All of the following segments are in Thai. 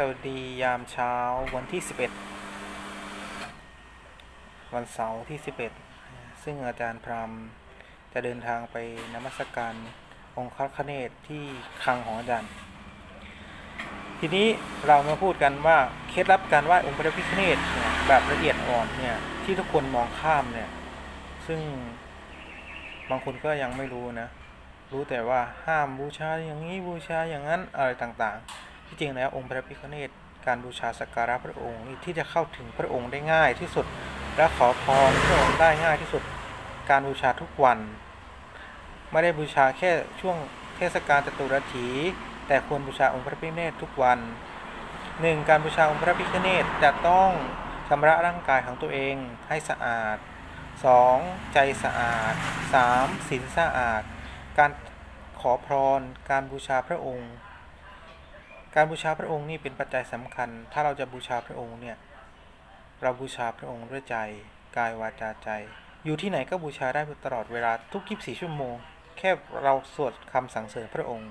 สวัสดียามเช้าวันที่ 11 วันเสาร์ที่ 11 ซึ่งอาจารย์พรามจะเดินทางไปนมัสการองค์พระคเนศที่คลังของอาจารย์ ทีนี้เรามาพูดกันว่าเคล็ดลับการไหว้องค์พระพิฆเนศเนี่ยแบบละเอียดอ่อนเนี่ยที่ทุกคนมองข้ามเนี่ยซึ่งบางคนก็ยังไม่รู้นะ รู้แต่ว่าห้ามบูชาอย่างนี้บูชาอย่างนั้นอะไรต่างๆ ที่จริงแล้วองค์พระพิฆเนศการบูชาสักการะพระองค์นี่ที่จะเข้าถึงพระองค์ได้ง่ายที่สุด และขอพรพระองค์ได้ง่ายที่สุด การบูชาทุกวัน ไม่ได้บูชาแค่ช่วงเทศกาลจตุรถี แต่ควรบูชาองค์พระพิฆเนศทุกวันหนึ่งการบูชาองค์พระพิฆเนศจะต้องชำระร่างกายของตัวเองให้สะอาด 2. ใจสะอาด 3. ศีลสะอาด การขอพร การบูชาพระองค์ การบูชาพระองค์นี่เป็นปัจจัยสำคัญ ถ้าเราจะบูชาพระองค์เนี่ย เราบูชาพระองค์ด้วยใจกายวาจาใจ อยู่ที่ไหนก็บูชาได้ตลอดเวลาทุก 24 ชั่วโมง แค่เราสวดคำสรรเสริญพระองค์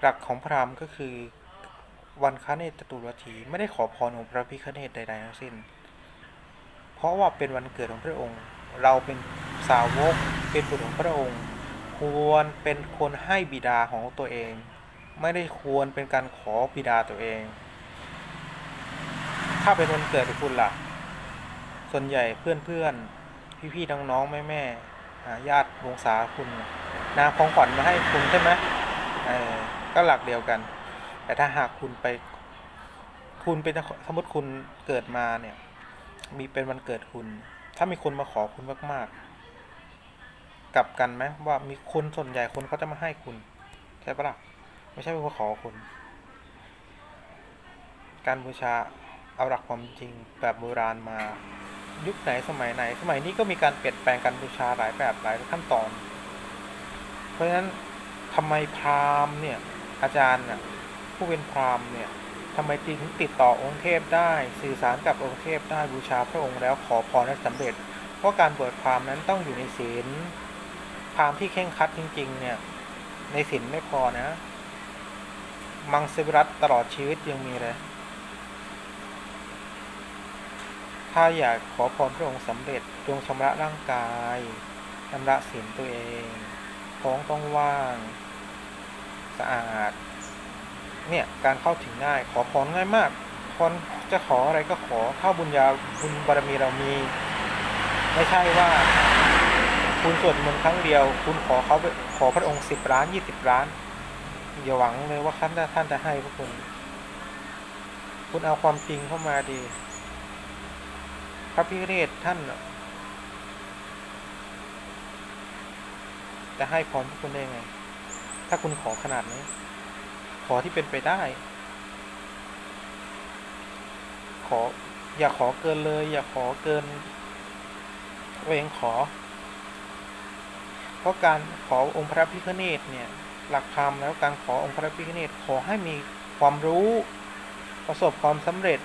หลักของพราหมณ์ก็คือวันคาเนตตุรถีไม่ได้ขอพรองพระพิฆเนศใดๆทั้งสิ้น เพราะว่าเป็นวันเกิดของพระองค์ เราเป็นสาวกเป็นบุตรของพระองค์ ควรเป็นคนให้บิดาของตัวเอง ไม่ได้ควรเป็นการขอบิดาตัวเอง ถ้าเป็นวันเกิดของคุณล่ะ ส่วนใหญ่เพื่อนๆ พี่ๆ น้องๆ แม่ๆอ่ญาติวงศาคุณน่ะนำของขวัญมาให้คุณใช่ไหมก็หลักเดียวกัน แต่ถ้าหากคุณไป คุณเป็นสมมติคุณเกิดมาเนี่ย มีเป็นวันเกิดคุณ ถ้ามีคนมาขอคุณมากๆ กลับกันไหมว่ามีคนส่วนใหญ่คนเขาจะมาให้คุณ ใช่ปะล่ะ ไม่ใช่มาขอคุณ การบูชาเอาหลักความจริงแบบโบราณมายุคไหนสมัยไหน สมัยนี้ก็มีการเปลี่ยนแปลงการบูชาหลายแบบหลายขั้นตอน เพราะฉะนั้นทำไมพราหมณ์เนี่ยอาจารย์น่ะผู้เป็นพราหมณ์เนี่ยทำไมจึงติดต่อองค์เทพได้ สื่อสารกับองค์เทพได้บูชาพระองค์แล้วขอพรให้สำเร็จ เพราะการบวชพราหมณ์นั้นต้องอยู่ในศีลพราหมณ์ที่เข่งครัดจริง ๆ เนี่ยในศีลไม่พอนะ มังสวิรัตตลอดชีวิตยังมีเลย ถ้าอยากขอพรพระองค์สำเร็จจงชำระร่างกายชำระศีลตัวเอง ท้องต้องว่าง สะอาด เนี่ย การเข้าถึงง่าย ขอพรง่ายมากพรจะขออะไรก็ขอเท่าบุญญาบุญบารมีเรามี ไม่ใช่ว่าคุณสวดมนต์ครั้งเดียว คุณขอเขาขอพระองค์สิบล้านยี่สิบล้าน อย่าหวังเลยว่าท่านท่านจะให้พวกคุณ คุณเอาความจริงเข้ามาดี พระพิเนศท่านจะให้พรพวกคุณได้ไง ถ้าคุณขอขนาดนี้ ขอที่เป็นไปได้ ขอ อย่าขอเกินเลย อย่าขอเกินตัวเองขอ เพราะการขอองค์พระพิฆเนศเนี่ย หลักธรรมแล้วการขอองค์พระพิฆเนศขอให้มีความรู้ประสบความสำเร็จ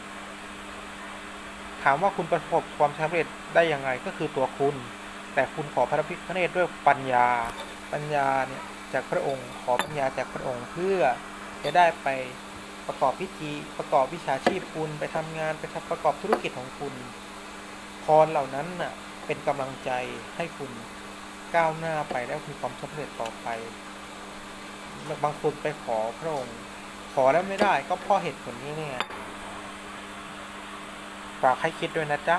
ถามว่าคุณประสบความสำเร็จได้อย่างไรก็คือตัวคุณ แต่คุณขอพระพิฆเนศด้วยปัญญา ปัญญาเนี่ยจากพระองค์ ขอปัญญาจากพระองค์เพื่อจะได้ไปประกอบพิธีประกอบวิชาชีพคุณไปทำงานไปประกอบธุรกิจของคุณพรเหล่านั้นน่ะเป็นกำลังใจให้คุณก้าวหน้าไปแล้วมีความสำเร็จต่อไป บางคนไปขอพระองค์ ขอแล้วไม่ได้ก็เพราะเหตุผลนี้เนี่ยฝากให้คิดด้วยนะจ๊ะ